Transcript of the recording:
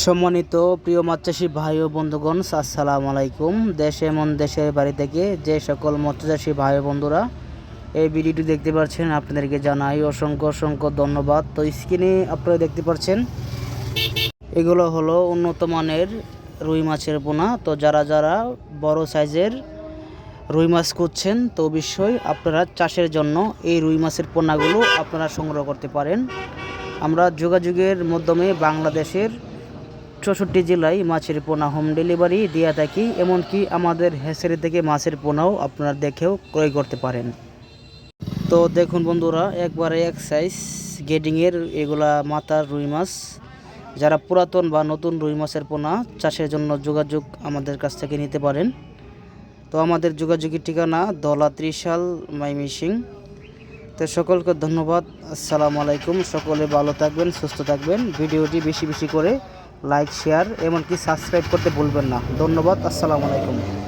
সম্মানিত প্রিয় মাছচাষী ভাই ও বন্ধুগণ, আসসালামু আলাইকুম। দেশে এমন দেশের বাড়ি থেকে যে সকল মৎস্যচাষী ভাই বন্ধুরা এই ভিডিওটি দেখতে পাচ্ছেন, আপনাদেরকে জানাই অসংখ্য অসংখ্য ধন্যবাদ। তো স্ক্রিনে আপনারা দেখতে পাচ্ছেন, এগুলো হলো উন্নত মানের রুই মাছের পোনা। তো যারা যারা বড় সাইজের রুই মাছ করছেন তো অবশ্যই আপনারা চাষের জন্য এই রুই মাছের পোনাগুলো আপনারা সংগ্রহ করতে পারেন। আমরা যোগাযোগের মাধ্যমে বাংলাদেশের চৌষট্টি জেলায় মাছের পোনা হোম ডেলিভারি দিয়ে থাকি, এমনকি আমাদের হেসেরি থেকে মাছের পোনাও আপনারা দেখেও ক্রয় করতে পারেন। তো দেখুন বন্ধুরা, একবারে এক সাইজ গেডিংয়ের এগুলা মাথার রুই মাছ। যারা পুরাতন বা নতুন রুই মাছের পোনা, চাষের জন্য যোগাযোগ আমাদের কাছ থেকে নিতে পারেন। তো আমাদের যোগাযোগের ঠিকানা দলা ত্রিশাল মাইমিসিং তো সকলকে ধন্যবাদ, আসসালামু আলাইকুম। সকলে ভালো থাকবেন, সুস্থ থাকবেন। ভিডিওটি বেশি বেশি করে লাইক শেয়ার এমনকি সাবস্ক্রাইব করতে ভুলবেন না। ধন্যবাদ আসসালামু আলাইকুম।